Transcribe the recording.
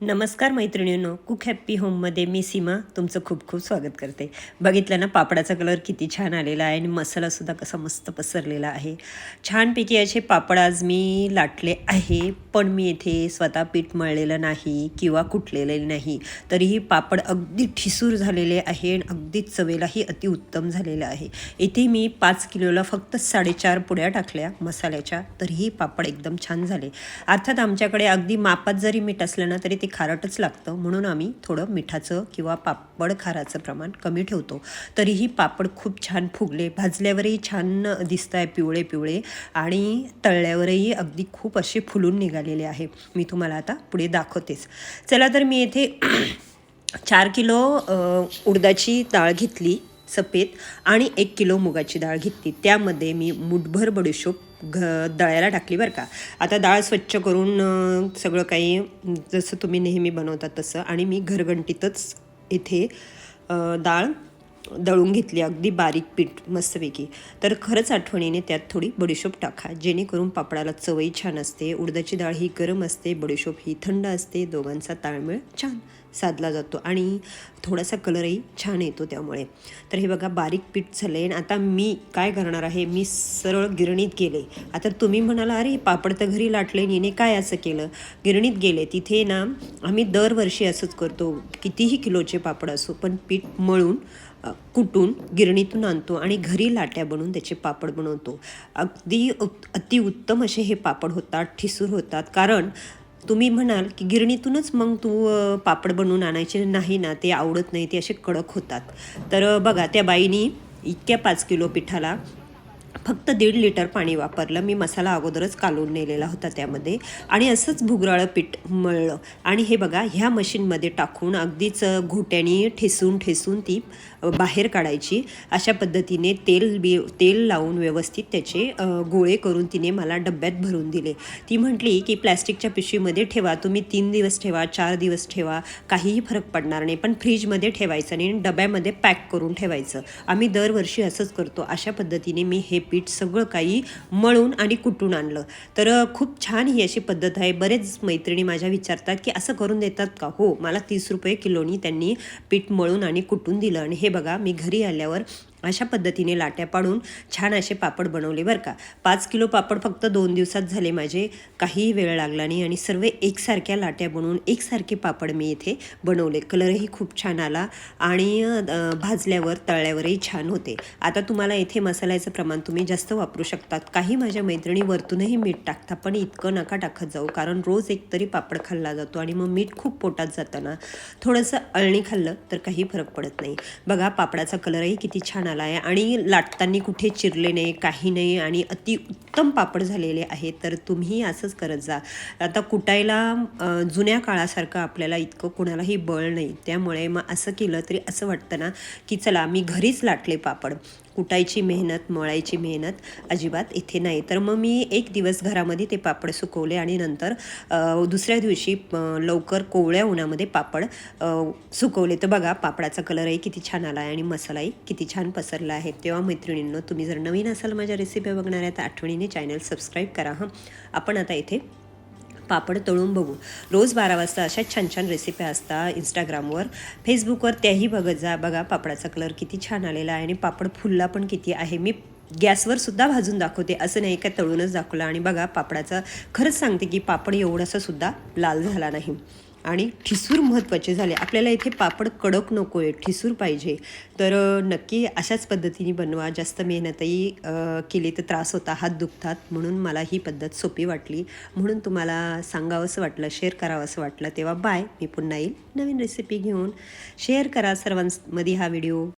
नमस्कार मैत्रिणींनो cook happy होममध्ये मी सीमा तुमचं खूप खूप स्वागत करते. बघितलं ना पापडाचा कलर किती छान आलेला आहे आणि मसालासुद्धा कसा मस्त पसरलेला आहे. छानपैकी असे पापड आज मी लाटले आहे पण मी इथे स्वतः पीठ मळलेलं नाही किंवा कुटलेलं नाही. तरीही पापड अगदी ठिसूर झालेले आहे आणि अगदी चवेलाही अतिउत्तम झालेलं आहे. इथे मी पाच किलोला फक्त साडेचार पुड्या टाकल्या मसाल्याच्या तरीही पापड एकदम छान झाले. अर्थात आमच्याकडे अगदी मापात जरी मीठ असलं ना तरी ते खारटच लागतं. म्हणून आम्ही थोडं मिठाचं किंवा पापड खाराचं प्रमाण कमी ठेवतो. तरीही पापड खूप छान फुगले. भाजल्यावरही छान दिसत आहे पिवळे पिवळे आणि तळल्यावरही अगदी खूप असे फुलून निघालेले आहे. मी तुम्हाला आता पुढे दाखवतेच. चला तर मी येथे चार किलो उडदाची डाळ घेतली सफेद आणि एक किलो मुगाची डाळ घेतली. त्यामध्ये मी मुठभर बडीशोप घ दळायला टाकली बरं का. आता डाळ स्वच्छ करून सगळं काही जसं तुम्ही नेहमी बनवता तसं. आणि मी घरघंटीतच इथे डाळ दळून घेतली अगदी बारीक पीठ मस्तपैकी. तर खरंच आठवणीने त्यात थोडी बडीशोप टाका जेणेकरून पापडाला चवही छान असते उडदाची डाळ ही गरम असते बडीशोप ही थंड असते दोघांचा ताळमेळ छान साधला जातो आणि थोडासा कलरही छान येतो त्यामुळे. तर हे बघा बारीक पीठ झालं आहे आणि आता मी काय करणार आहे? मी सरळ गिरणीत गेले. आता तुम्ही म्हणाला अरे पापड तर घरी लाटले निने काय असं केलं? गिरणीत गेले. तिथे ना आम्ही दरवर्षी असंच करतो कितीही किलोचे पापड असो पण पीठ मळून कुटून गिरणीतून आणतो आणि घरी लाट्या बनवून त्याचे पापड बनवतो. अगदी अतिउत्तम असे हे पापड होतात ठिसूर होतात. कारण तुम्ही म्हणाल की गिरणीतूनच मग तू पापड बनवून आणायचे नाही ना ते आवडत नाही ते असे कडक होतात. तर बघा त्या बाईनी इतक्या पाच किलो पिठाला फक्त दीड लिटर पाणी वापरलं. मी मसाला अगोदरच कालून नेलेला होता त्यामध्ये. आणि असंच भुगराळं पीठ मळलं. आणि हे बघा ह्या मशीनमध्ये टाकून अगदीच घोट्यानी ठेसून ठेसून ती बाहेर काढायची. अशा पद्धतीने तेल बी तेल लावून व्यवस्थित त्याचे गोळे करून तिने मला डब्यात भरून दिले. ती म्हटली की प्लॅस्टिकच्या पिशवीमध्ये ठेवा. तुम्ही तीन दिवस ठेवा चार दिवस ठेवा. काहीही फरक पडणार नाही. पण फ्रीजमध्ये ठेवायचं नाही आणि डब्यामध्ये पॅक करून ठेवायचं. आम्ही दरवर्षी असंच करतो. अशा पद्धतीने मी हे पीठ पीठ सगळं काही मळून आणि कुटून आणलं. तर खूप छान ही अशी पद्धत आहे. बरेच मैत्रिणी माझ्या विचारतात की असं करून देतात का? हो मला तीस रुपये किलोनी त्यांनी पीठ मळून आणि कुटून दिलं. आणि हे बघा मी घरी आल्यावर अशा पद्धतीने लाट्या पाडून छान असे पापड बनवले बरं का. पाच किलो पापड फक्त दोन दिवसात झाले माझे. काहीही वेळ लागला नाही आणि सर्व एकसारख्या लाट्या बनवून एकसारखे पापड मी इथे बनवले. कलरही खूप छान आला आणि भाजल्यावर तळल्यावरही छान होते. आता तुम्हाला इथे मसाल्याचं प्रमाण तुम्ही जास्त वापरू शकतात. काही माझ्या मैत्रिणी वरतूनही मीठ टाकता पण इतकं नका टाकत जाऊ कारण रोज एक तरी पापड खाल्ला जातो आणि मग मीठ खूप पोटात जाताना. थोडंसं अळणी खाल्लं तर काही फरक पडत नाही. बघा पापडाचा कलरही किती छान आला. आहे आणि लाटताना कुठे चिरले नाही काही नाही आणि अति उत्तम पापड झालेले आहे तर तुम्ही असंच करत जा. आता कुटायला जुन्या काळासारखं आपल्याला इतकं कुणालाही बळ नाही. त्यामुळे मग असं केलं तरी असं वाटतं ना की चला मी घरीच लाटले पापड. कुटायची मेहनत मळायची मेहनत अजिबात इथे नाही. तर मग मी एक दिवस घरामध्ये ते पापड सुकवले आणि नंतर दुसऱ्या दिवशी लवकर कोवळ्या उन्हामध्ये पापड सुकवले. तर बघा पापडाचा कलरही किती छान आला आहे आणि मसालाही किती छान पसरला आहे. तेव्हा मैत्रिणींनो तुम्ही जर नवीन असाल माझ्या रेसिपी बघणाऱ्या तर आठवणीने चॅनल सबस्क्राईब करा हां. आपण आता इथे पापड तळून बघू. रोज बारा वाजता अशा छान छान रेसिप्या असतात इंस्टाग्रामवर फेसबुकवर त्याही बघत जा बघा पापडाचा कलर किती छान आलेला आहे आणि पापड फुलला पण किती आहे. मी गॅसवर सुद्धा भाजून दाखवते असं नाही का तळूनच दाखवलं आणि बघा पापडाचा खरंच सांगते की पापड एवढासा सुद्धा लाल झाला नाही. आणि ठिसूर महत्त्वाचे झाले. आपल्याला इथे पापड कडक नको आहे ठिसूर पाहिजे. तर नक्की अशाच पद्धतीने बनवा. जास्त मेहनतही केली तर त्रास होता हात दुखतात. म्हणून मला ही पद्धत सोपी वाटली. म्हणून तुम्हाला सांगावंसं वाटलं शेअर करावंसं वाटलं. तेव्हा बाय मी पुन्हा येईल नवीन रेसिपी घेऊन. शेअर करा सर्वांमध्ये हा व्हिडिओ